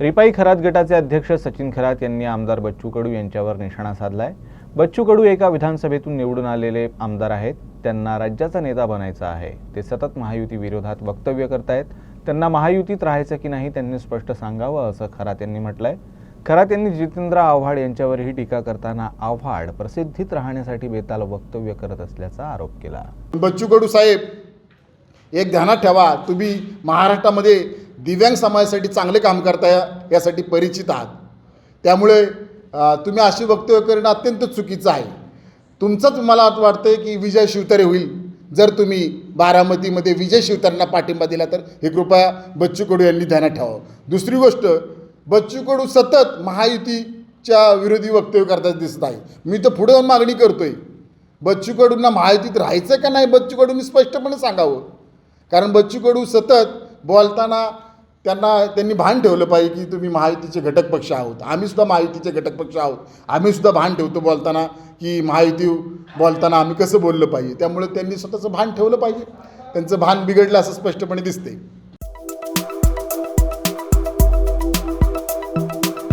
रिपाई खरात गटाचे अध्यक्ष सचिन खरात यांनी आमदार बच्चू कडू यांच्यावर निशाणा साधलाय. बच्चू कडू एका विधानसभेतून निवडून आलेले आमदार आहेत. त्यांना राज्याचा नेता बनायचा आहे. ते सतत महायुती विरोधात वक्तव्य करतायत. त्यांना महायुतीत राहायचं की नाही त्यांनी स्पष्ट सांगावं असं खरात यांनी म्हटलंय. खरात यांनी जितेंद्र आव्हाड यांच्यावरही टीका करताना आव्हाड प्रसिद्धीत राहण्यासाठी बेताल वक्तव्य करत असल्याचा आरोप केला. बच्चू कडू साहेब एक ध्यानात ठेवा. तुम्ही महाराष्ट्रामध्ये दिव्यांग समाजासाठी चांगले काम करता यासाठी परिचित आहात. त्यामुळे तुम्ही अशी वक्तव्य करणं अत्यंत चुकीचं आहे. तुमचंच मला असं वाटतं की विजय शिवतारे होईल. जर तुम्ही बारामतीमध्ये विजय शिवतारेंना पाठिंबा दिला तर हे कृपया बच्चू कडू यांनी ध्यानात ठेवावं दुसरी गोष्ट बच्चू कडू सतत महायुतीच्या विरोधी वक्तव्य करताना दिसत आहे मी तर पुढे जाऊन मागणी करतोय. बच्चू कडूंना महायुतीत राहायचं का नाही बच्चू कडूंनी स्पष्टपणे सांगावं. कारण बच्चू कडू सतत बोलताना त्यांना त्यांनी भान ठेवलं पाहिजे की तुम्ही महायुतीचे घटक पक्ष आहोत. आम्ही सुद्धा महायुतीचे घटक पक्ष आहोत. आम्ही सुद्धा भान ठेवतो बोलताना की महायुती बोलताना आम्ही कसं बोललं पाहिजे. त्यामुळे त्यांनी स्वतःचं भान ठेवलं पाहिजे. त्यांचं भान बिघडलं असं स्पष्टपणे दिसते